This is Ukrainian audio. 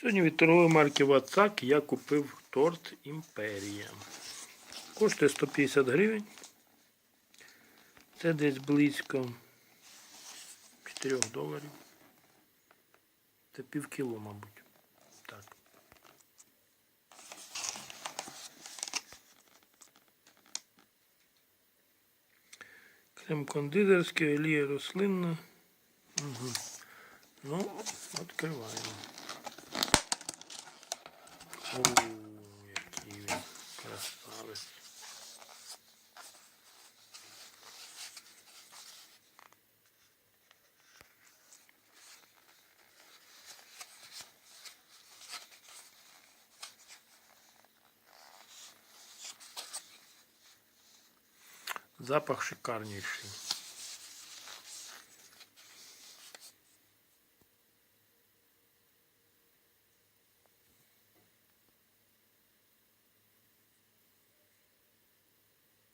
Сьогодні від торгової марки Вацак я купив торт Імперія. Коштує 150 гривень. Це десь близько 4 доларів. Це пів кіло, мабуть. Так. Крем кондитерський, олія рослинна. Угу. Ну, відкриваємо. О, який він. Запах шикарнейший.